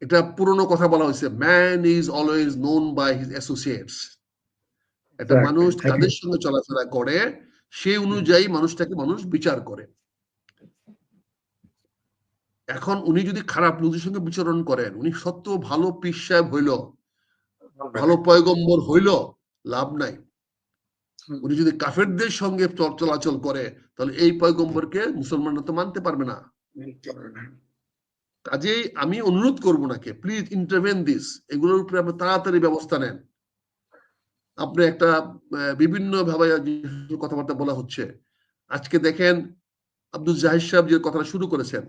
এটা পুরনো কথা বলা হয়েছে। Man is always known by his associates একটা মানুষ. কাদের সঙ্গে চলাফেরা করে সেই অনুযায়ী মানুষটাকে মানুষ বিচার করে। এখন উনি যদি খারাপ লোকদের সঙ্গে বিচরণ করেন উনি সত্য ভালো পীর সাহেব হইল ভালো পয়গম্বর হইল লাভ নাই। উনি যদি কাফেরদের সঙ্গে চল- চলাচল করে তাহলে এই পয়গম্বরকে মুসলমানরা তো মানতে পারবে না। কাজেই আমি অনুরোধ করব নাকে প্লিজ ইন্টারভেন দিস এগুলোর উপরে আপনি তাড়াতাড়ি ব্যবস্থা নেন। আপনি একটা বিভিন্ন ভাবে কথাবার্তা বলা হচ্ছে, আজকে দেখেন আব্দুল জাহিদ সাহেব যে কথাটা শুরু করেছেন,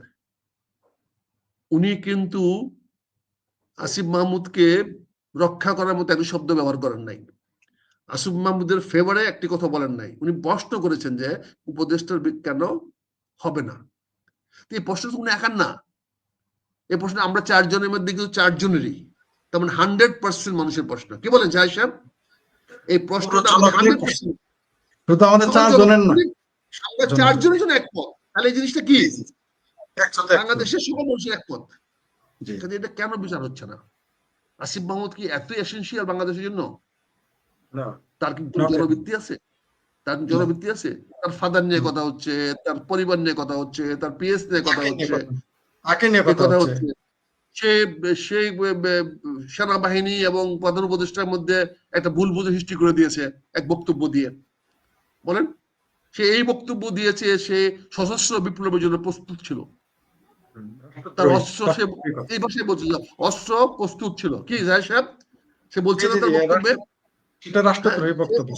উনি কিন্তু আসিফ মাহমুদকে রক্ষা করার মতো একটি শব্দ ব্যবহার করেন নাই। আসিফ মাহমুদের ফেভারে একটি কথা বলেন নাই। উনি প্রশ্ন করেছেন যে, উপদেষ্টার কেন হবে না? এই প্রশ্ন উনি একার না। এই প্রশ্ন আমরা চারজনের মধ্যে কিন্তু চারজনেরই। তার মানে হান্ড্রেড পার্সেন্ট মানুষের প্রশ্ন। কি বলেন জাহিদ সাহেব? এই প্রশ্নটা পুরো আমাদের হান্ড্রেড পার্সেন্ট শুধু আমাদের চারজনের নয়। আমরা চারজনের। জন্য একমত। তাহলে এই জিনিসটা কি? বাংলাদেশের সকল মানুষের একমত। এটা কেন বিচার হচ্ছে না? আসিফ মাহমুদ কি এত এসেন্সিয়াল বাংলাদেশের জন্য? তার কি না। জনবৃত্তি আছে? তার জনবৃত্তি আছে? তার ফাদার নিয়ে কথা হচ্ছে তার পরিবার নিয়ে কথা হচ্ছে তার পিএস নিয়ে কথা হচ্ছে। কথা- নিয়ে কথা কথা হচ্ছে। সে সে সেনাবাহিনী এবং প্রধান উপদেষ্টার মধ্যে একটা ভুল বুঝে সৃষ্টি করে দিয়েছে এক বক্তব্য দিয়ে। বলেন সে এই বক্তব্য দিয়েছে সে সশস্ত্র বিপ্লবের জন্য প্রস্তুত ছিল। তার অস্ত্র সে এই ভাষায় বলছে অস্ত্র প্রস্তুত ছিল। কি জাহিদ সাহেব? সে বলছে না জি, জি, তার বক্তব্যে।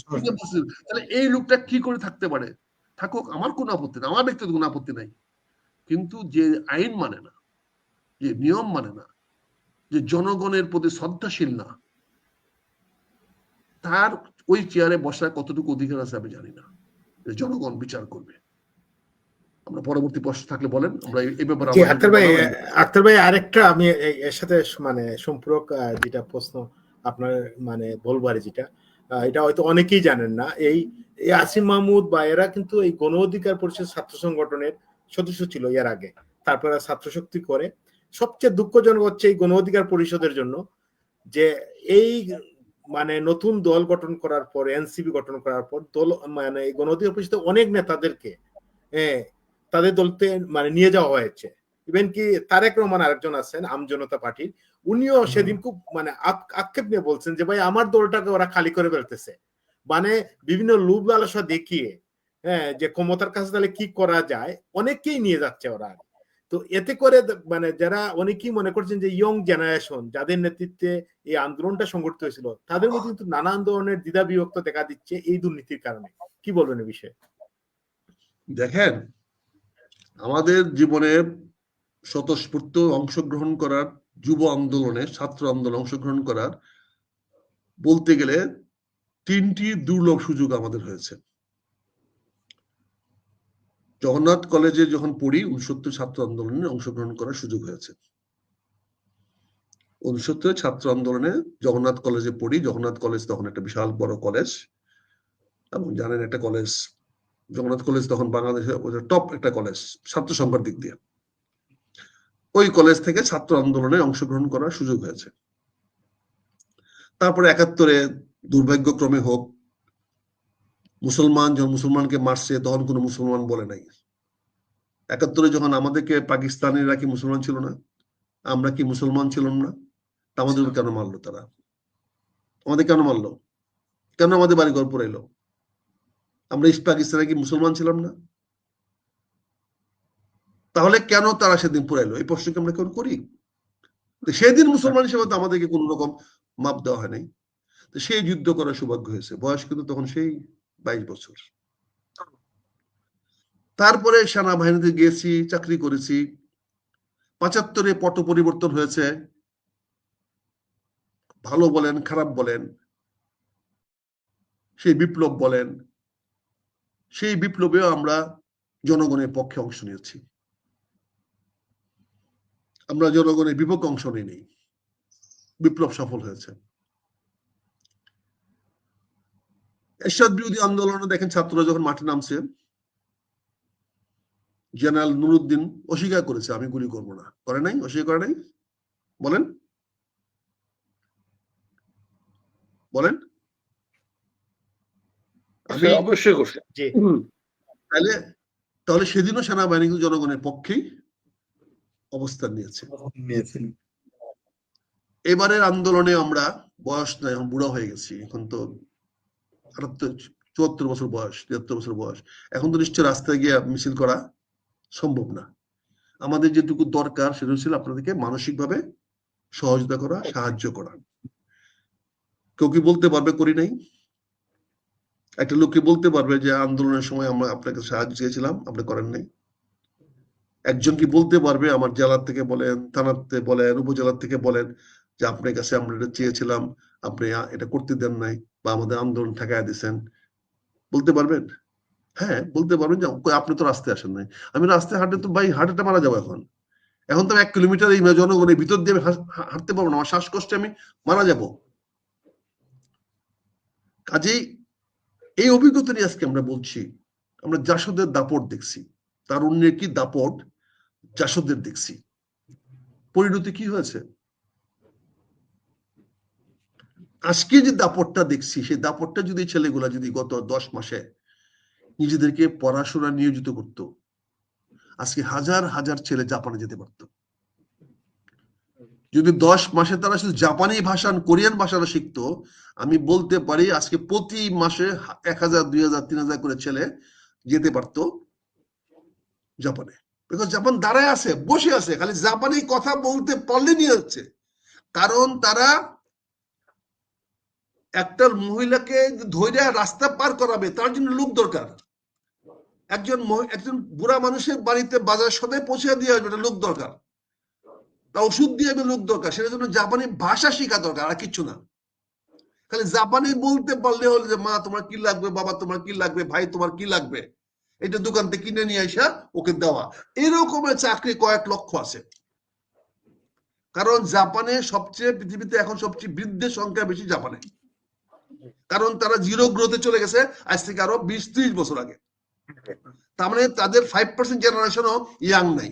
তাহলে এই লোকটা কি করে থাকতে পারে? থাকুক আমার কোনো আপত্তি নাই আমার ব্যক্তিগত কোনো আপত্তি নাই। কিন্তু যে আইন মানে না যে নিয়ম মানে না যে জনগণের প্রতি শ্রদ্ধাশীল না তার ওই চেয়ারে বসার কতটুকু অধিকার আছে আমি জানি না জনগণ বিচার করবে। আমরা পরবর্তী প্রশ্ন থাকলে বলেন আমরা এই- ব্যাপারে আক্তার ভাই আক্তার ভাই আরেকটা আমি এর সাথে মানে সম্পর্ক যেটা প্রশ্ন আপনার মানে বলব আর যেটা এটা হয়তো অনেকেই জানেন না এই এই আসিম মাহমুদ বা এরা কিন্তু এই গণ অধিকার পরিষদ ছাত্র সংগঠনের সদস্য ছিল এর আগে। তারপরে ছাত্র শক্তি করে। সবচেয়ে দুঃখজনক হচ্ছে এই গণ অধিকার পরিষদের জন্য যে এই মানে নতুন দল গঠন করার পর এনসিপি গঠন করার পর দল মানে এই গণ অধিকার পরিষদের অনেক নেতাদেরকে হ্যাঁ তাদের দলতে মানে নিয়ে যাওয়া হয়েছে। ইভেন কি তারেক রহমান আরেকজন আছেন আম জনতা পার্টির উনিও সেদিন খুব মানে আক্ষেপ নিয়ে বলছেন যে ভাই আমার দলটাকে ওরা খালি করে ফেলতেছে। মানে বিভিন্ন লোভ লালসা দেখিয়ে হ্যাঁ যে ক্ষমতার কাছে তাহলে কি করা যায়? অনেককেই নিয়ে যাচ্ছে ওরা তো এতে করে মানে যারা অনেকেই মনে করছেন যে ইয়ং জেনারেশন যাদের নেতৃত্বে এই আন্দোলনটা সংগঠিত হয়েছিল তাদের মধ্যে কিন্তু নানান ধরনের দ্বিধা বিভক্ত দেখা দিচ্ছে এই দুর্নীতির কারণে। কি বলবেন এ বিষয়ে? দেখেন, আমাদের জীবনে স্বতঃস্ফূর্ত অংশগ্রহণ করার, যুব আন্দোলনে ছাত্র আন্দোলন অংশগ্রহণ করার বলতে গেলে তিনটি দুর্লভ সুযোগ আমাদের হয়েছে। জগন্নাথ কলেজে যখন পড়ি উনসত্তর ছাত্র আন্দোলনে অংশগ্রহণ করার সুযোগ হয়েছে। উনসত্তর ছাত্র আন্দোলনে জগন্নাথ কলেজে পড়ি। জগন্নাথ কলেজ তখন একটা বিশাল বড় কলেজ। এবং জানেন, একটা কলেজ, জগন্নাথ কলেজ তখন বাংলাদেশের টপ একটা কলেজ, ছাত্র সংখ্যার দিক দিয়ে। ওই কলেজ থেকে ছাত্র আন্দোলনে অংশগ্রহণ করার সুযোগ হয়েছে। তারপরে একাত্তরে দুর্ভাগ্যক্রমে হোক মুসলমান যখন মুসলমানকে মারছে, তখন কোনো মুসলমান বলে নাই। একাত্তরে যখন আমাদেরকে পাকিস্তানিরা কি মুসলমান ছিল না? আমরা কি মুসলমান ছিলাম না? আমাদের কেন মারলো তারা? আমাদের কেন মারলো? কেন আমাদের বাড়িঘর পড়াইলো আমরা ইস্ট পাকিস্তানে কি মুসলমান ছিলাম না? তাহলে কেন তারা সেদিন পুরাইলো? এই প্রশ্নকে আমরা কেন করি। সেদিন মুসলমান হিসেবে তো আমাদেরকে কোন রকম মাপ দেওয়া হয় নাই। সেই যুদ্ধ করার সৌভাগ্য হয়েছে। বয়স কিন্তু তখন সেই বাইশ বছর। তারপরে সেনাবাহিনীতে গিয়েছি চাকরি করেছি। পঁচাত্তরে পট পরিবর্তন হয়েছে। ভালো বলেন, খারাপ বলেন, সেই বিপ্লব বলেন, সেই বিপ্লবেও আমরা জনগণের পক্ষে অংশ নিয়েছি। আমরা জনগণের বিপক্ষে অংশ নিই বিপ্লব সফল হয়েছে। এরশাদ বিরোধী আন্দোলনে দেখেন ছাত্ররা যখন মাঠে নামছে জেনারেল নুরুদ্দিন অস্বীকার করেছে আমি গুলি করব না। করে নাই? অস্বীকার করে নাই? বলেন। বলেন। আমি অবশ্যই করছে। তাহলে তাহলে সেদিনও সেনাবাহিনী কিন্তু জনগণের পক্ষেই অবস্থান নিয়েছে। নিয়েছেন। এবারের আন্দোলনে আমরা বয়স নাই এখন বুড়া হয়ে গেছি এখন তো চুয়াত্তর বছর বয়স, তিয়াত্তর বছর বয়স। এখন তো নিশ্চয় রাস্তায় গিয়ে মিছিল করা সম্ভব না। আমাদের যেটুকু দরকার সেটা ছিল আপনাদেরকে মানসিকভাবে সহযোগিতা করা, সাহায্য করা। কেউ কি বলতে পারবে করি নাই? একটা লোককে বলতে পারবে যে আন্দোলনের সময় আমরা আপনাকে সাহায্য চেয়েছিলাম, আপনি করেন নাই? একজন কি বলতে পারবে আমার জেলার থেকে বলেন, থানার থেকে বলেন, উপজেলার থেকে বলেন যে আপনার কাছে আমরা এটা চেয়েছিলাম আপনি এটা করতে দেন নাই বা আমাদের আন্দোলন ঠেকায় দিছেন। বলতে পারবেন? হ্যাঁ বলতে পারবেন যে আপনি তো রাস্তায় আসেন নাই। আমি রাস্তায় হাঁটে তো ভাই হাঁটাটা মারা যাব এখন। এখন তো এক কিলোমিটার এই জনগণের ভিতর দিয়ে হাঁটতে পারব না। আমার শ্বাসকষ্টে আমি মারা যাব। কাজেই এই অভিজ্ঞতা নিয়ে আজকে আমরা বলছি, আমরা জাসদের দাপট দেখছি। তার অন্যের কি দাপট? জাসদের দেখছি। পরিণতি কি হয়েছে? আজকে যে দাপটটা দেখছি, সেই দাপটটা যদি ছেলেগুলা যদি গত দশ মাসে নিজেদেরকে পড়াশোনা নিয়োজিত করত, আজকে হাজার হাজার ছেলে জাপানে যেতে পারত। যদি দশ মাসে তারা শুধু জাপানি ভাষা কোরিয়ান ভাষাটা শিখতো, আমি বলতে পারি আজকে প্রতি মাসে এক হাজার, দুই হাজার, তিন হাজার করে ছেলে যেতে পারতো জাপানে। বিকজ জাপান দাঁড়ায় আছে, বসে আছে, খালি জাপানি কথা বলতে পারলে নিয়ে যাচ্ছে। কারণ তারা একটা মহিলাকে ধৈর্য রাস্তা পার করাবে, তার জন্য লোক দরকার। একজন একজন বুড়া মানুষের বাড়িতে বাজার সদায় পৌঁছে দিয়ে আসবে লোক দরকার। তা ওষুধ দিয়ে আসবে, লোক দরকার। সেটার জন্য জাপানি ভাষা শেখা দরকার, আর কিচ্ছু না। খালি জাপানি বলতে পারলে হলো যে, মা, তোমার কি লাগবে? বাবা, তোমার কি লাগবে? ভাই, তোমার কি লাগবে? এটা দোকান থেকে কিনে নিয়ে আসা ওকে দেওয়া। এরকমের চাকরি কয়েক লক্ষ আছে। কারণ জাপানে সবচেয়ে, পৃথিবীতে এখন সবচেয়ে বৃদ্ধের সংখ্যা বেশি জাপানে। কারণ তারা জিরো গ্রোথে চলে গেছে আজ থেকে আরও বিশ, ত্রিশ বছর আগে। তার মানে তাদের ফাইভ পার্সেন্ট জেনারেশনও ইয়াং নাই।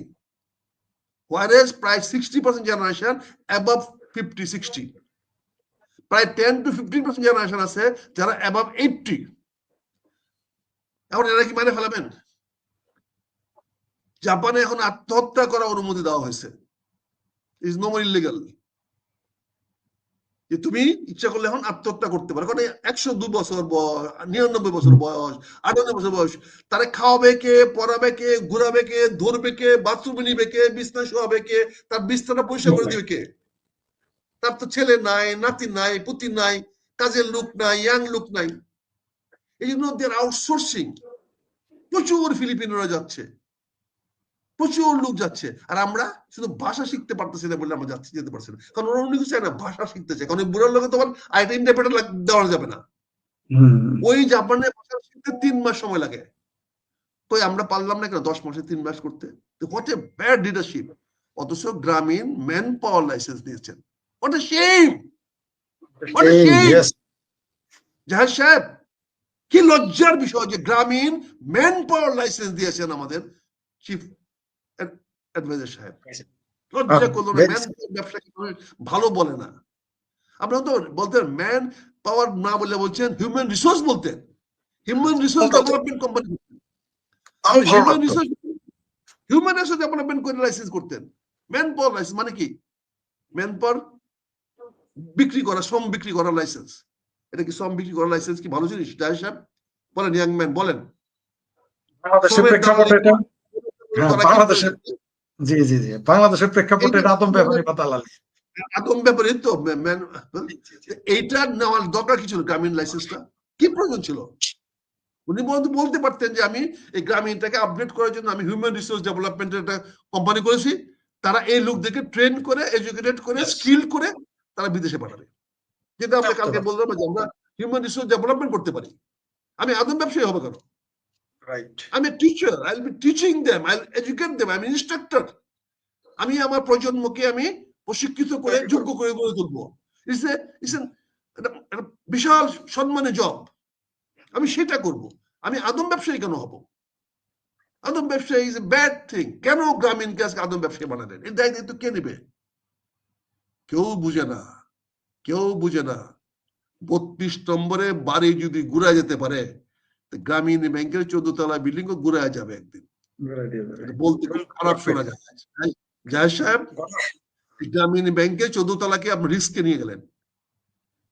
ওয়ারেজ প্রায় sixty percent generation above fifty sixty প্রায় ten two fifteen percent generation আছে যারা অ্যাবাভ এইটটি এখন এরা কি মানে ফেলাবেন? জাপানে এখন আত্মহত্যা করার অনুমতি দেওয়া হয়েছে। ইজ নো মোর ইলিগাল যে তুমি ইচ্ছা করলে এখন আত্মহত্যা করতে পারো। কারণ একশো দু বছর বয়স, নিরানব্বই বছর বয়স, আটানব্বই বছর বয়স, তারা খাওয়াবে কে, পড়াবে কে, ঘুরাবে কে, ধরবে কে বাথরুমে নিবে কে বিছনা শোয়াবে কে, তার বিছনাটা পরিষ্কার করে দিবে কে? তার তো ছেলে নাই, নাতি নাই, পুতি নাই, কাজের লোক নাই ইয়াং লোক নাই। এই জন্য আউটসোর্সিং প্রচুর ফিলিপিনোরা যাচ্ছে। প্রচুর লোক যাচ্ছে। আর আমরা শুধু ভাষা শিখতে পারতেছি না বলে আমরা যাচ্ছি যেতে পারছি না। কারণ ওরা অন্য কিছু না ভাষা শিখতে চায়। কারণ বুড়ার লোকে তোমার আরেকটা ইন্টারপ্রেটার দেওয়া যাবে না। ওই জাপানে ভাষা শিখতে তিন মাস সময় লাগে। কই আমরা পারলাম না কেন দশ মাসে তিন মাস করতে? হোয়াট এ ব্যাড লিডারশিপ অথচ গ্রামীণ ম্যান পাওয়ার লাইসেন্স দিয়েছেন হোয়াট এ শেম! জাহাজ সাহেব কি লজ্জার বিষয় যে গ্রামীণ ম্যান পাওয়ার লাইসেন্স দিয়েছেন আমাদের চিফ অ্যাডভাইজার সাহেব। লজ্জা করল না ম্যান ভালো বলে না। আপনারা তো বলতেন ম্যান পাওয়ার না বলে বলছেন হিউম্যান রিসোর্স বলতেন। Human resource development company human resource human resource development করে লাইসেন্স করতেন। ম্যান পাওয়ার লাইসেন্স মানে কি? ম্যান পাওয়ার বিক্রি করা শ্রম বিক্রি করার লাইসেন্স এটা কি শ্রম বিক্রি করার লাইসেন্স কি? ভালো জিনিস? জাহির সাহেব বলেন ইয়াং ম্যান বলেন। বাংলাদেশের প্রেক্ষাপটে এটা হ্যাঁ, করা বাংলাদেশের-? জি জি জি। বাংলাদেশের প্রেক্ষাপটে আদম ব্যাপারী বা দালালি আদম ব্যাপারে তো এইটা নেওয়ার দরকার কি ছিল গ্রামীণ লাইসেন্সটা কি প্রয়োজন ছিল? উনি বলতে পারতেন যে আমি এই গ্রামীণটাকে আপডেট করার জন্য আমি হিউম্যান রিসোর্স ডেভেলপমেন্টের একটা কোম্পানি করেছি। তারা এই লোকদেরকে ট্রেন করে এডুকেটেড করে স্কিল করে তারা বিদেশে পাঠাবে। যেটা আমরা কালকে। বললাম যে আমরা হিউম্যান রিসোর্স ডেভেলপমেন্ট করতে পারি। আমি আদম ব্যবসায়ী হবে কেন? রাইট আমি teacher I be teaching them I educate them আমি ইনস্ট্রাক্টর আমি আমার প্রজন্মকে আমি প্রশিক্ষিত করে। যোগ্য করে গড়ে তুলবো। ইটস এ ইটস একটা বিশাল সম্মানের জব আমি সেটা করব। আমি আদম ব্যবসায়ী কেন হব? আদম ব্যবসায়ী ইজ এ ব্যাড থিং কেন গ্রামীণ আজকে আদম ব্যবসায়ী বানালেন? এর দায় দায়িত্ব কে নেবে? কেউ বুঝে না। কেউ বুঝে না। বত্রিশ নম্বরে বাড়ি যদি ঘুরা যেতে পারে গ্রামীণ ব্যাংকের চোদ্দ তলা বিল্ডিং ও ঘুরা যাবে। একদিন বলতে খুব খারাপ শোনা যায়। জাহেদ সাহেব গ্রামীণ ব্যাংকের চোদ্দ তলাকে আপনি রিস্কে নিয়ে গেলেন।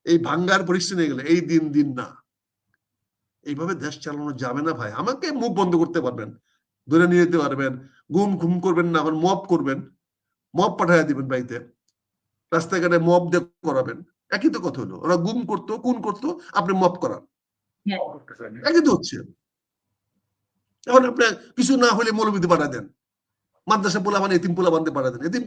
এই ভাঙ্গার পরিস্থিতি নিয়ে গেলেন। এই দিন দিন না। এইভাবে দেশ চালানো যাবে না ভাই। আমাকে মুখ বন্ধ করতে পারবেন। ধরে নিয়ে যেতে পারবেন। গুম ঘুম করবেন না আবার মব করবেন। মপ পাঠায় দিবেন বাড়িতে। রাস্তাঘাটে মব দিয়ে করাবেন। একই তো কথা হলো। ওরা গুম করতো কোন করতো আপনি মপ করান। একই তো হচ্ছে এখন কিছু না হলে মৌলবিতে পাঠা দেন। মাদ্রাসা পোলা মানে এতিম পোলা বানতে পাঠা দেন। এতিম